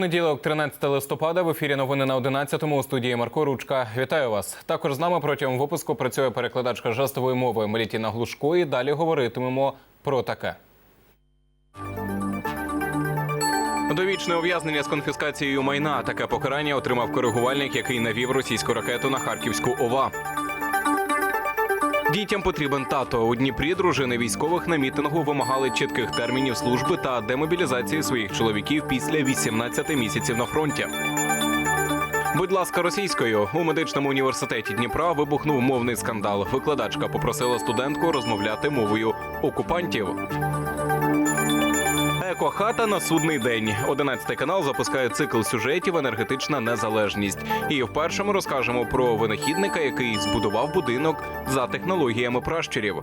Понеділок, 13 листопада, в ефірі новини на 11-му у студії Марко Ручка. Вітаю вас. Також з нами протягом випуску працює перекладачка жестової мови Мелітіна Глушко. І далі говоритимемо про таке. Довічне ув'язнення з конфіскацією майна. Таке покарання отримав коригувальник, який навів російську ракету на Харківську ОВА. Дітям потрібен тато. У Дніпрі дружини військових на мітингу вимагали чітких термінів служби та демобілізації своїх чоловіків після 18 місяців на фронті. Будь ласка, російською у медичному університеті Дніпра вибухнув мовний скандал. Викладачка попросила студентку розмовляти мовою окупантів. Екохата на судний день. 11 канал запускає цикл сюжетів Енергетична незалежність. І в першому розкажемо про винахідника, який збудував будинок за технологіями пращурів.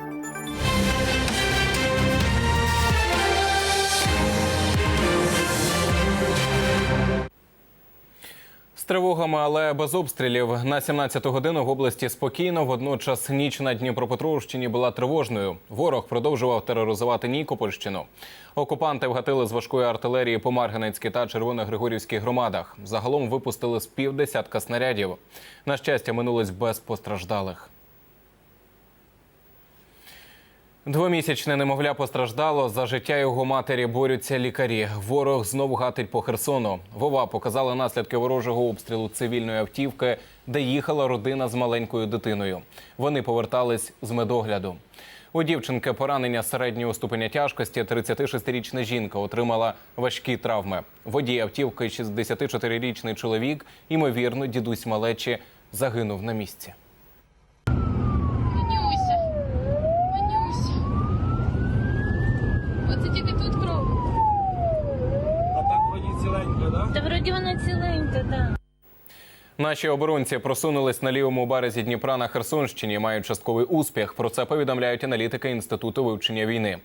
Тривогами, але без обстрілів на 17-ту годину в області спокійно. Водночас ніч на Дніпропетровщині була тривожною. Ворог продовжував тероризувати Нікопольщину. Окупанти вгатили з важкої артилерії по Марганецькій та Червоногригорівській громадах. Загалом випустили з півдесятка снарядів. На щастя, минулись без постраждалих. Двомісячне немовля постраждало. За життя його матері борються лікарі. Ворог знову гатить по Херсону. Вова показала наслідки ворожого обстрілу цивільної автівки, де їхала родина з маленькою дитиною. Вони повертались з медогляду. У дівчинки поранення середнього ступеня тяжкості. 36-річна жінка отримала важкі травми. Водій автівки, 64-річний чоловік, ймовірно, дідусь малечі, загинув на місці. Манюся, Манюся. Оце тільки тут кров. А так вроді ціленька, да? Та вроді вона ціленька, да. Наші оборонці просунулись на лівому березі Дніпра на Херсонщині. Мають частковий успіх. Про це повідомляють аналітики інституту вивчення війни.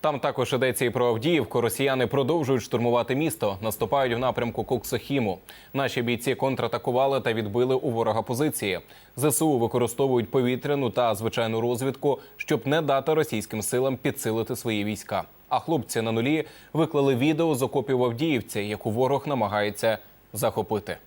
Там також йдеться і про Авдіївку. Росіяни продовжують штурмувати місто, наступають в напрямку Коксохіму. Наші бійці контратакували та відбили у ворога позиції. Зсу використовують повітряну та звичайну розвідку, щоб не дати російським силам підсилити свої війська. А хлопці на нулі виклали відео з окопів Авдіївці, яку ворог намагається захопити.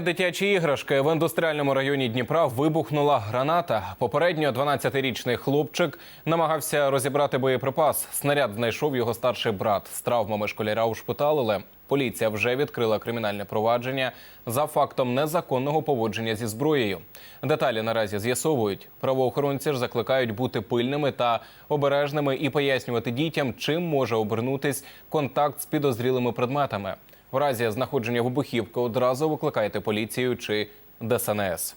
Дитячі іграшки в індустріальному районі Дніпра вибухнула граната. Попередньо 12-річний хлопчик намагався розібрати боєприпас. Снаряд знайшов його старший брат. З травмами школяра ушпиталили. Поліція вже відкрила кримінальне провадження за фактом незаконного поводження зі зброєю. Деталі наразі з'ясовують. Правоохоронці ж закликають бути пильними та обережними і пояснювати дітям, чим може обернутись контакт з підозрілими предметами. В разі знаходження вибухівки одразу викликайте поліцію чи ДСНС.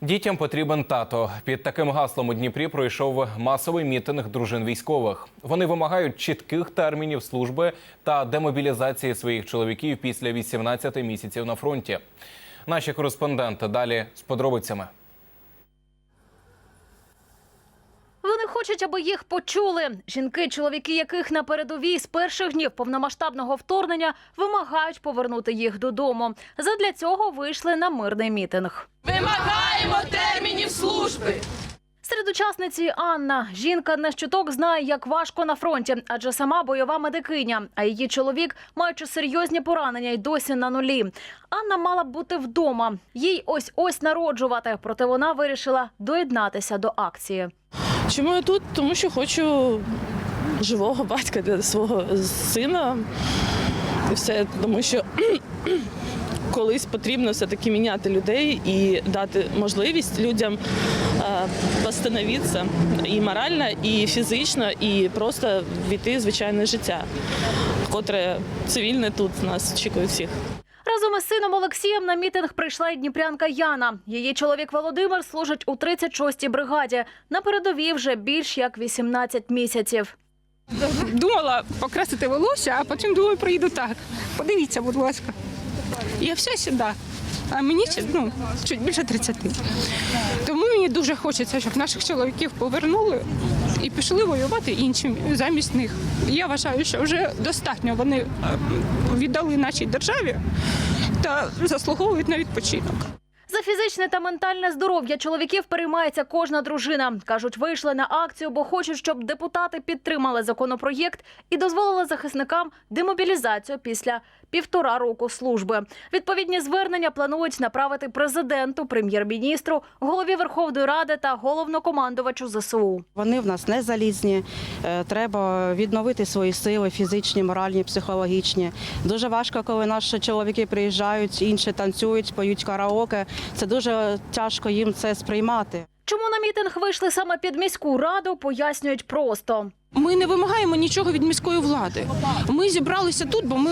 Дітям потрібен тато. Під таким гаслом у Дніпрі пройшов масовий мітинг дружин військових. Вони вимагають чітких термінів служби та демобілізації своїх чоловіків після 18 місяців на фронті. Наші кореспонденти далі з подробицями. Вони хочуть, аби їх почули. Жінки, чоловіки яких на передовій з перших днів повномасштабного вторгнення вимагають повернути їх додому. Задля цього вийшли на мирний мітинг. Вимагаємо термінів служби. Серед учасниці Анна жінка не щуток знає, як важко на фронті, адже сама бойова медикиня. А її чоловік, маючи серйозні поранення, й досі на нулі. Анна мала б бути вдома. Їй ось ось народжувати. Проте вона вирішила доєднатися до акції. Чому я тут? Тому що хочу живого батька для свого сина. І все, тому що колись потрібно все-таки міняти людей і дати можливість людям постановитися і морально, і фізично, і просто війти звичайне життя, котре цивільне тут нас очікує всіх. Разом із сином Олексієм на мітинг прийшла і дніпрянка Яна. Її чоловік Володимир служить у 36-й бригаді. На передовій вже більш як 18 місяців. думала покрасити волосся, а потім думаю, приїду так. Подивіться, будь ласка. Я все сюди. А мені ну, чуть більше 30. Тому дуже хочеться, щоб наших чоловіків повернули і пішли воювати іншим замість них. Я вважаю, що вже достатньо вони е, віддали нашій державі та заслуговують на відпочинок. За фізичне та ментальне здоров'я чоловіків переймається кожна дружина. Кажуть, вийшли на акцію, бо хочуть, щоб депутати підтримали законопроєкт і дозволили захисникам демобілізацію після півтора року служби. Відповідні звернення планують направити президенту, прем'єр-міністру, голові Верховної Ради та головнокомандувачу ЗСУ. Вони в нас не залізні. Е, Треба відновити свої сили фізичні, моральні, психологічні. Дуже важко, коли наші чоловіки приїжджають, інші танцюють, поють караоке. Це дуже тяжко їм це сприймати. Чому на мітинг вийшли саме під міську раду, пояснюють просто. Ми не вимагаємо нічого від міської влади. Ми зібралися тут, бо ми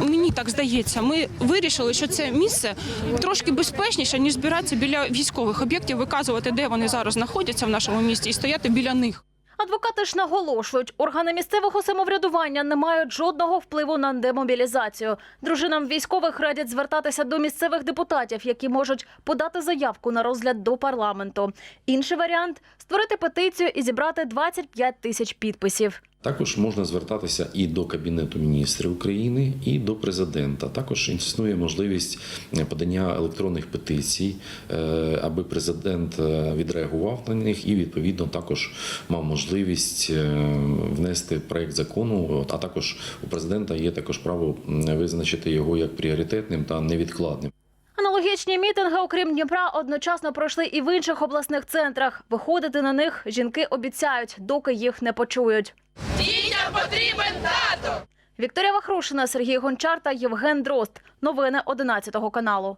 мені так здається. Ми вирішили, що це місце трошки безпечніше ніж збиратися біля військових об'єктів, виказувати, де вони зараз знаходяться в нашому місті, і стояти біля них. Адвокати ж наголошують, органи місцевого самоврядування не мають жодного впливу на демобілізацію. Дружинам військових радять звертатися до місцевих депутатів, які можуть подати заявку на розгляд до парламенту. Інший варіант створити петицію і зібрати 25 тисяч підписів. Також можна звертатися і до Кабінету міністрів України, і до президента. Також існує можливість подання електронних петицій, е, аби президент е, відреагував на них і відповідно також мав можливість е, внести проект закону. А також у президента є також право визначити його як пріоритетним та невідкладним. Аналогічні мітинги, окрім Дніпра, одночасно пройшли і в інших обласних центрах. Виходити на них жінки обіцяють, доки їх не почують. Дітям потрібен тато! Вікторія Вахрушина, Сергій Гончар та Євген Дрозд. Новини 11 каналу.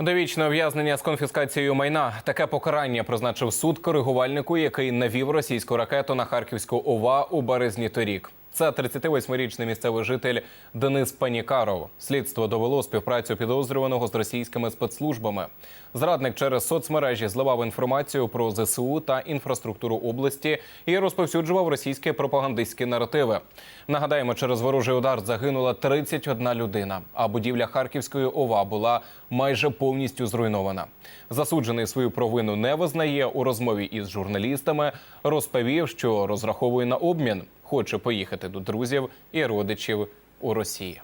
Довічне ув'язнення з конфіскацією майна. Таке покарання призначив суд коригувальнику, який навів російську ракету на Харківську ОВА у березні торік. Це 38-річний місцевий житель Денис Панікаров. Слідство довело співпрацю підозрюваного з російськими спецслужбами. Зрадник через соцмережі зливав інформацію про ЗСУ та інфраструктуру області і розповсюджував російські пропагандистські наративи. Нагадаємо, через ворожий удар загинула 31 людина, а будівля Харківської ОВА була майже повністю зруйнована. Засуджений свою провину не визнає у розмові із журналістами. Розповів, що розраховує на обмін, хоче поїхати до друзів і родичів у Росії.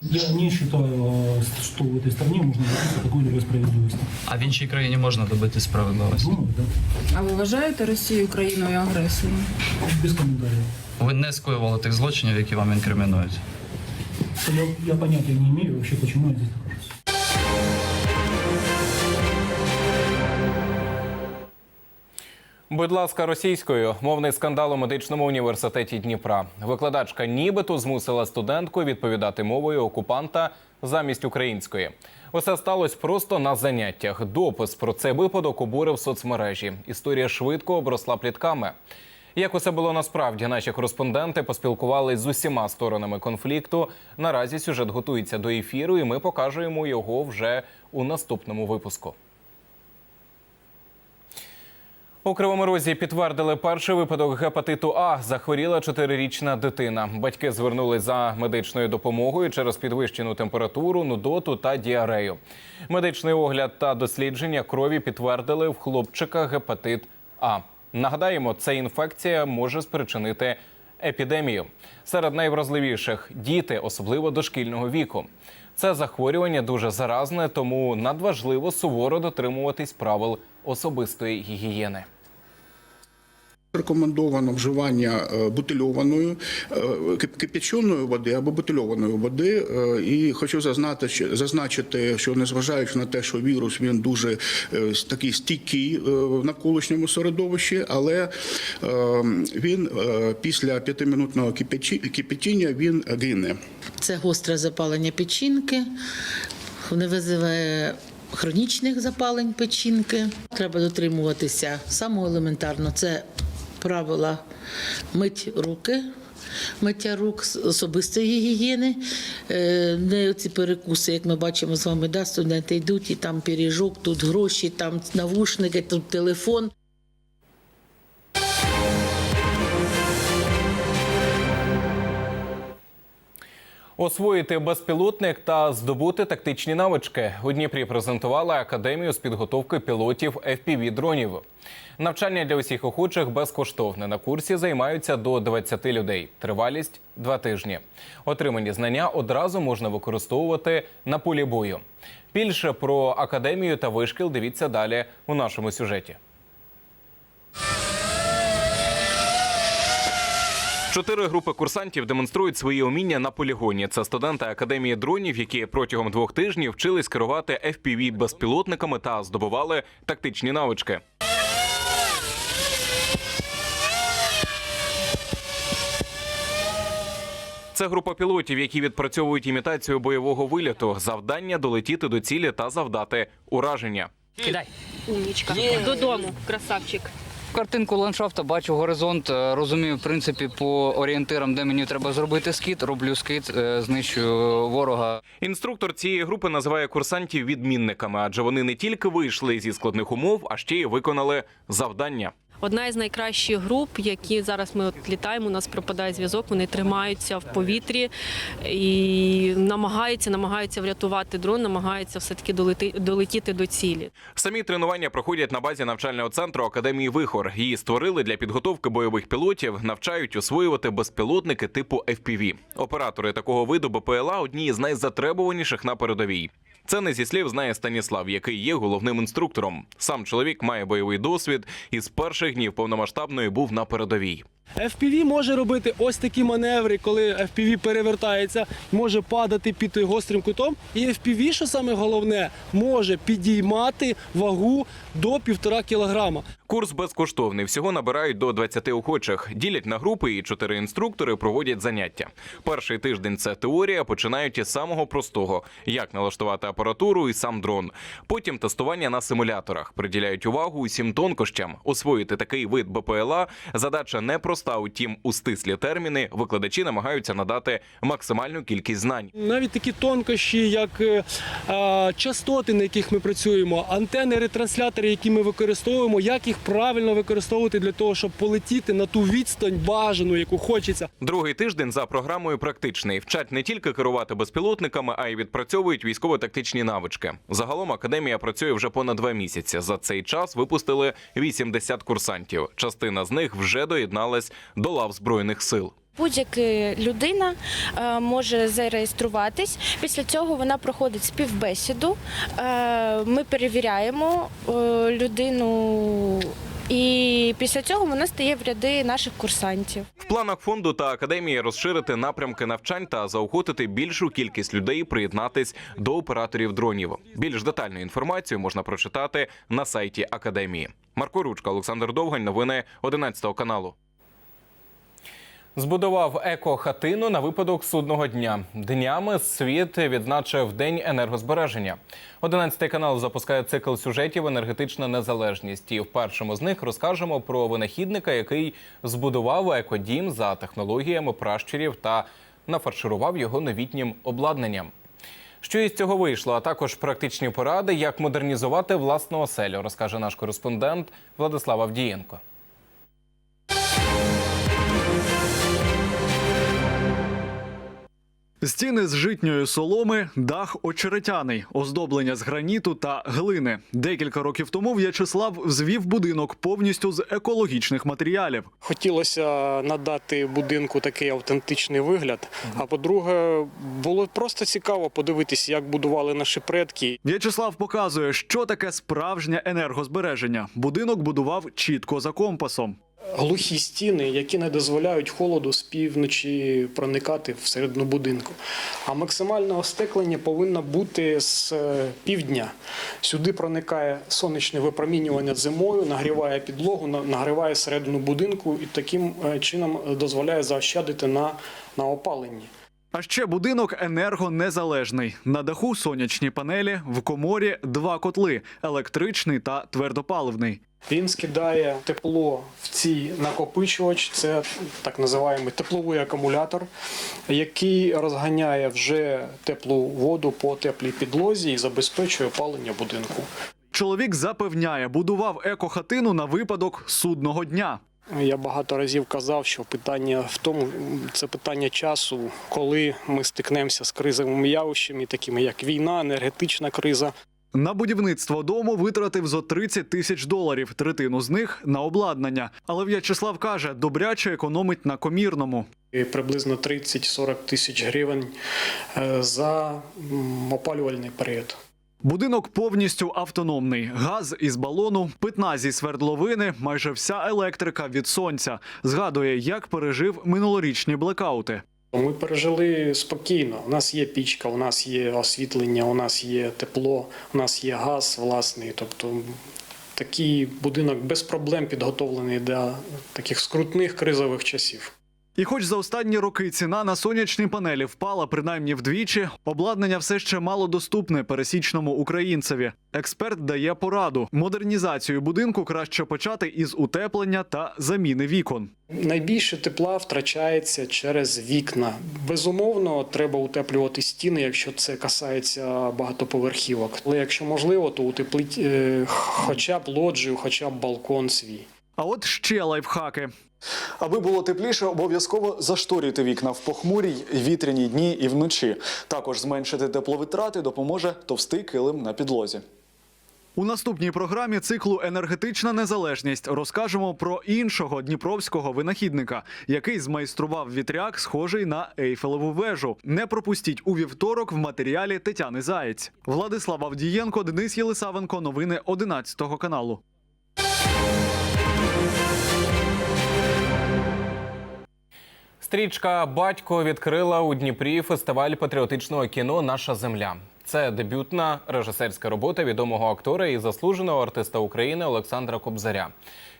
Я не считаю, э, что в этой стране можно добиться какой-либо справедливости. А в іншій країні можна добити справедливості. Думаю, да. А ви вважаєте Росію країною агресором? Без комментариев. Ви не скоювали тих злочинів, які вам інкримінують. Я, я понятия не имею вообще, почему я здесь Будь ласка, російською мовний скандал у медичному університеті Дніпра. Викладачка нібито змусила студентку відповідати мовою окупанта замість української. Усе сталося просто на заняттях. Допис про цей випадок обурив соцмережі. Історія швидко обросла плітками. Як усе було насправді, наші кореспонденти поспілкувались з усіма сторонами конфлікту. Наразі сюжет готується до ефіру, і ми покажемо його вже у наступному випуску. У Кривому Розі підтвердили перший випадок гепатиту А. Захворіла чотирирічна дитина. Батьки звернулись за медичною допомогою через підвищену температуру, нудоту та діарею. Медичний огляд та дослідження крові підтвердили в хлопчика гепатит А. Нагадаємо, ця інфекція може спричинити епідемію. Серед найвразливіших діти, особливо дошкільного віку. Це захворювання дуже заразне, тому надважливо суворо дотримуватись правил особистої гігієни. Рекомендовано вживання е, бутильованої е, кипяченої води або бутильованої води. Е, І хочу зазначити, що незважаючи на те, що вірус він дуже такий стійкий в навколишньому середовищі, але він після п'ятиминутного кипятіння він гине. Це гостре запалення печінки, не визиває хронічних запалень печінки. Треба дотримуватися самого елементарно. Це правила мить руки. Миття рук особистої гігієни, Е, не ці перекуси, як ми бачимо з вами, да, студенти йдуть і там пиріжок, тут гроші, там навушники, тут телефон. Освоїти безпілотник та здобути тактичні навички. У Дніпрі презентували академію з підготовки пілотів fpv дронів. Навчання для усіх охочих безкоштовне. На курсі займаються до 20 людей. Тривалість два тижні. Отримані знання одразу можна використовувати на полі бою. Більше про академію та вишкіл дивіться далі у нашому сюжеті. Чотири групи курсантів демонструють свої уміння на полігоні. Це студенти академії дронів, які протягом двох тижнів вчились керувати fpv безпілотниками та здобували тактичні навички. Це група пілотів, які відпрацьовують імітацію бойового виліту, завдання долетіти до цілі та завдати ураження. Умнічка. Додому, красавчик. Картинку ландшафта, бачу горизонт, е, розумію, в принципі, по орієнтирам, де мені треба зробити скіт, роблю скид, е, знищую ворога. Інструктор цієї групи називає курсантів відмінниками, адже вони не тільки вийшли зі складних умов, а ще й виконали завдання. Одна із найкращих груп, які зараз ми от літаємо, у нас пропадає зв'язок, вони тримаються в повітрі і намагаються, намагаються врятувати дрон, намагаються все-таки долети, долетіти до цілі. Самі тренування проходять на базі навчального центру Академії Вихор. Її створили для підготовки бойових пілотів, навчають освоювати безпілотники типу FPV. Оператори такого виду БПЛА одні із найзатребуваніших на передовій. Це не зі слів знає Станіслав, який є головним інструктором. Сам чоловік має бойовий досвід і з перших днів повномасштабної був на передовій. FPV може робити ось такі маневри, коли FPV перевертається, може падати під гострим кутом. І FPV, що саме головне, може підіймати вагу до півтора кілограма. Курс безкоштовний. Всього набирають до 20 охочих. Ділять на групи і чотири інструктори проводять заняття. Перший тиждень це теорія. Починають із самого простого: як налаштувати апаратуру і сам дрон. Потім тестування на симуляторах. Приділяють увагу усім тонкощам. Освоїти такий вид БПЛА задача непроста. Утім, у стислі терміни викладачі намагаються надати максимальну кількість знань. Навіть такі тонкощі, як е, частоти, на яких ми працюємо, антени, ретранслятори, які ми використовуємо, як їх правильно використовувати для того, щоб полетіти на ту відстань бажану, яку хочеться. Другий тиждень за програмою практичний. Вчать не тільки керувати безпілотниками, а й відпрацьовують військово-тактичні навички. Загалом академія працює вже понад два місяці. За цей час випустили 80 курсантів. Частина з них вже доєдналась до лав збройних сил. Будь-яка людина е, може зареєструватись. Після цього вона проходить співбесіду. Е, Ми перевіряємо е, людину, і після цього вона стає в ряди наших курсантів. В планах фонду та академії розширити напрямки навчань та заохотити більшу кількість людей приєднатись до операторів дронів. Більш детальну інформацію можна прочитати на сайті академії. Марко Ручка, Олександр Довгань. Новини 11 каналу. Збудував еко-хатину на випадок судного дня. Днями світ відзначив День енергозбереження. 11 канал запускає цикл сюжетів Енергетична незалежність. І в першому з них розкажемо про винахідника, який збудував екодім за технологіями пращурів та нафарширував його новітнім обладнанням. Що із цього вийшло, а також практичні поради, як модернізувати власну оселю, розкаже наш кореспондент Владислав Авдієнко. Стіни з житньої соломи, дах очеретяний, оздоблення з граніту та глини. Декілька років тому В'ячеслав звів будинок повністю з екологічних матеріалів. Хотілося надати будинку такий автентичний вигляд. А по-друге, було просто цікаво подивитися, як будували наші предки. В'ячеслав показує, що таке справжнє енергозбереження. Будинок будував чітко за компасом. Глухі стіни, які не дозволяють холоду з півночі проникати всередину будинку. А максимальне остеклення повинно бути з е, півдня. Сюди проникає сонячне випромінювання зимою, нагріває підлогу, нагріває середину будинку і таким е, чином дозволяє заощадити на, на опаленні. А ще будинок енергонезалежний. На даху сонячні панелі, в коморі два котли електричний та твердопаливний. Він скидає тепло в цей накопичувач, це так називаємо тепловий акумулятор, який розганяє вже теплу воду по теплій підлозі і забезпечує опалення будинку. Чоловік запевняє, будував екохатину на випадок судного дня. Я багато разів казав, що питання в тому, це питання часу, коли ми стикнемося з кризовими явищами, такими як війна, енергетична криза. На будівництво дому витратив зо 30 тисяч доларів, третину з них на обладнання. Але В'ячеслав каже, добряче економить на комірному. Приблизно 30-40 тисяч гривень е, за опалювальний період. Будинок повністю автономний. Газ із балону, питна зі свердловини, майже вся електрика від сонця. Згадує, як пережив минулорічні блекаути. Ми пережили спокійно. У нас є пічка, у нас є освітлення, у нас є тепло, у нас є газ власний. Тобто такий будинок без проблем підготовлений для таких скрутних кризових часів. І хоч за останні роки ціна на сонячні панелі впала принаймні вдвічі, обладнання все ще мало доступне пересічному українцеві. Експерт дає пораду: модернізацію будинку краще почати із утеплення та заміни вікон. Найбільше тепла втрачається через вікна. Безумовно, треба утеплювати стіни, якщо це касається багатоповерхівок. Але якщо можливо, то утепліть е, хоча б лоджію, хоча б балкон свій. А от ще лайфхаки. Аби було тепліше, обов'язково зашторюйте вікна в похмурій вітряній дні і вночі. Також зменшити тепловитрати допоможе товстий килим на підлозі. У наступній програмі циклу Енергетична незалежність розкажемо про іншого дніпровського винахідника, який змайстрував вітряк, схожий на Ейфелеву вежу. Не пропустіть у вівторок в матеріалі Тетяни Заєць. Владислав Авдієнко, Денис Єлисавенко. Новини 11 каналу. Стрічка Батько відкрила у Дніпрі фестиваль патріотичного кіно Наша земля. Це дебютна режисерська робота відомого актора і заслуженого артиста України Олександра Кобзаря.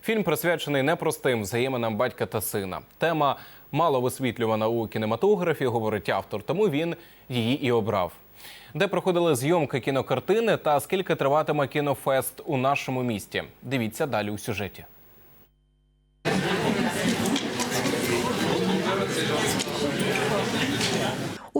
Фільм присвячений непростим взаєминам батька та сина. Тема мало висвітлювана у кінематографі, говорить автор, тому він її і обрав. Де проходили зйомки кінокартини та скільки триватиме кінофест у нашому місті? Дивіться далі у сюжеті.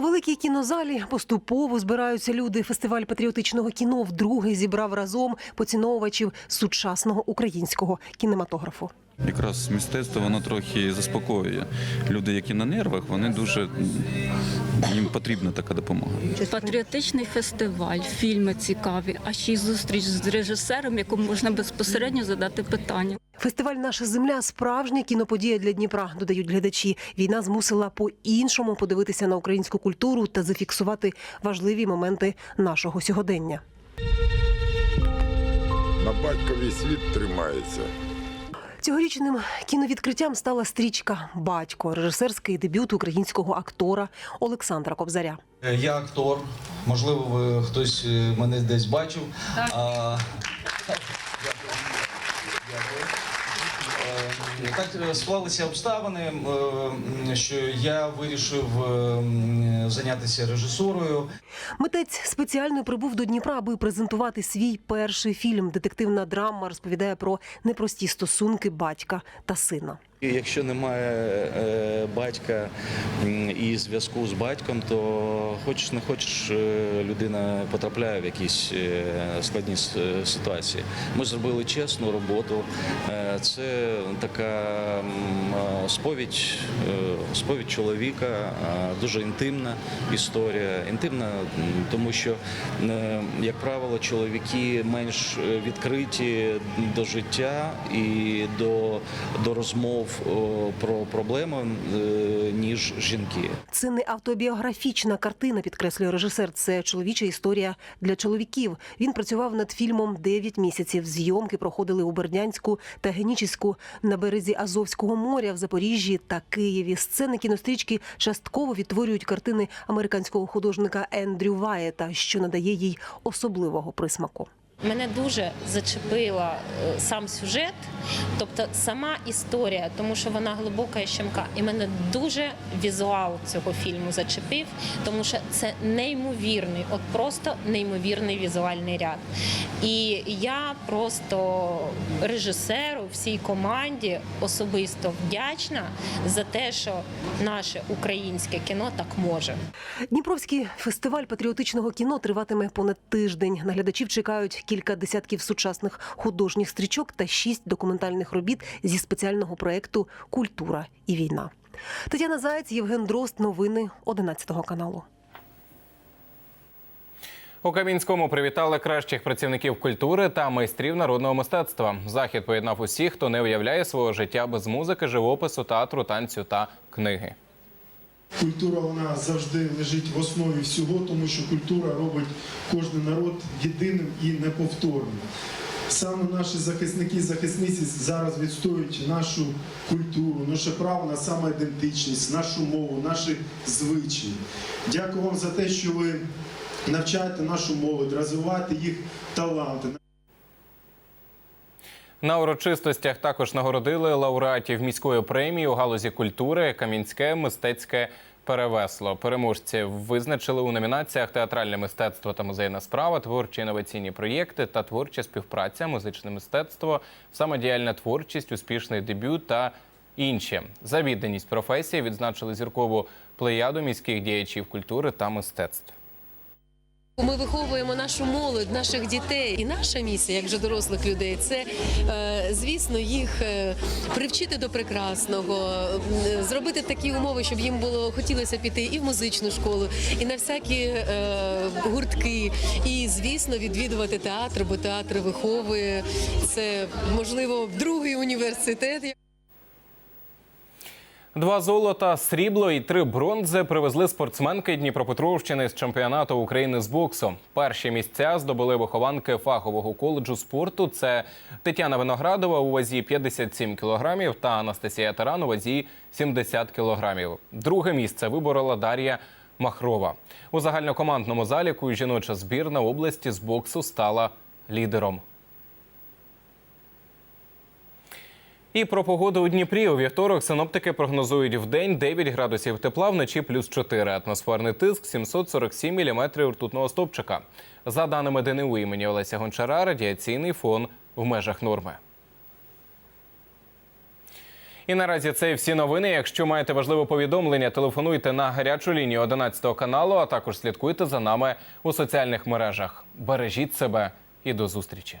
Великій кінозалі поступово збираються люди. Фестиваль патріотичного кіно вдруге зібрав разом поціновувачів сучасного українського кінематографу. Якраз мистецтво воно трохи заспокоює. Люди, які на нервах, вони дуже їм потрібна така допомога. Патріотичний фестиваль, фільми цікаві, а ще й зустріч з режисером, якому можна безпосередньо задати питання. Фестиваль Наша земля справжня кіноподія для Дніпра, додають глядачі. Війна змусила по-іншому подивитися на українську культуру та зафіксувати важливі моменти нашого сьогодення. На батькові світ тримається. Цьогорічним кіновідкриттям стала стрічка Батько, режисерський дебют українського актора Олександра Кобзаря. Я актор, можливо, ви хтось е, мене десь бачив. А, Так е, склалися обставини, е, що я вирішив е, зайнятися режисурою. Митець спеціально прибув до Дніпра, аби презентувати свій перший фільм. Детективна драма розповідає про непрості стосунки батька та сина. Якщо немає е, батька і зв'язку з батьком, то хочеш не хочеш, е, людина потрапляє в якісь е, складні ситуації. Ми зробили чесну роботу. Це така сповідь, сповідь чоловіка, дуже інтимна історія. Інтимна, тому що, як правило, чоловіки менш відкриті до життя і до, до розмов про проблеми, е, ніж жінки. Це не автобіографічна картина, підкреслює режисер. Це чоловіча історія для чоловіків. Він працював над фільмом 9 місяців. Зйомки проходили у Бердянську та Генічеську на березі Азовського моря в Запоріжжі та Києві. Сцени кінострічки частково відтворюють картини американського художника Ендрю Ваєта, що надає їй особливого присмаку. Мене дуже зачепила е, сам сюжет, тобто сама історія, тому що вона глибока і щемка. І мене дуже візуал цього фільму зачепив, тому що це неймовірний, от просто неймовірний візуальний ряд. І я просто режисеру, всій команді особисто вдячна за те, що наше українське кіно так може. Дніпровський фестиваль патріотичного кіно триватиме понад тиждень. Наглядачів чекають кілька десятків сучасних художніх стрічок та шість документальних робіт зі спеціального проекту Культура і війна. Тетяна Заєць, Євген Дрозд. Новини 11 каналу. У Кам'янському привітали кращих працівників культури та майстрів народного мистецтва. Захід поєднав усіх, хто не уявляє свого життя без музики, живопису, театру, танцю та книги. Культура вона завжди лежить в основі всього, тому що культура робить кожен народ єдиним і неповторним. Саме наші захисники і захисниці зараз відстоюють нашу культуру, наше право на самоідентичність, нашу мову, наші звичаї. Дякую вам за те, що ви навчаєте нашу молодь, розвиваєте їх таланти. На урочистостях також нагородили лауреатів міської премії у галузі культури Кам'янське мистецьке перевесло. Переможців визначили у номінаціях театральне мистецтво та музейна справа, творчі інноваційні проєкти та творча співпраця, музичне мистецтво, самодіяльна творчість, успішний дебют та інші. За відданість професії відзначили зіркову плеяду міських діячів культури та мистецтв. Ми виховуємо нашу молодь, наших дітей. І наша місія, як вже дорослих людей, це е, звісно їх е, привчити до прекрасного, зробити такі умови, щоб їм було хотілося піти і в музичну школу, і на всякі е, гуртки, і звісно відвідувати театр, бо театр виховує це можливо другий університет. Два золота, срібло і три бронзи привезли спортсменки Дніпропетровщини з чемпіонату України з боксу. Перші місця здобули вихованки фахового коледжу спорту. Це Тетяна Виноградова у вазі 57 кілограмів та Анастасія Таран у вазі 70 кілограмів. Друге місце виборола Дар'я Махрова. У загальнокомандному заліку жіноча збірна області з боксу стала лідером. І про погоду у Дніпрі у вівторок синоптики прогнозують в день 9 градусів тепла, вночі плюс 4. Атмосферний тиск 747 міліметрів ртутного стопчика. За даними ДНУ імені Олеся Гончара, радіаційний фон в межах норми. І наразі це всі новини. Якщо маєте важливе повідомлення, телефонуйте на гарячу лінію 11 каналу, а також слідкуйте за нами у соціальних мережах. Бережіть себе і до зустрічі.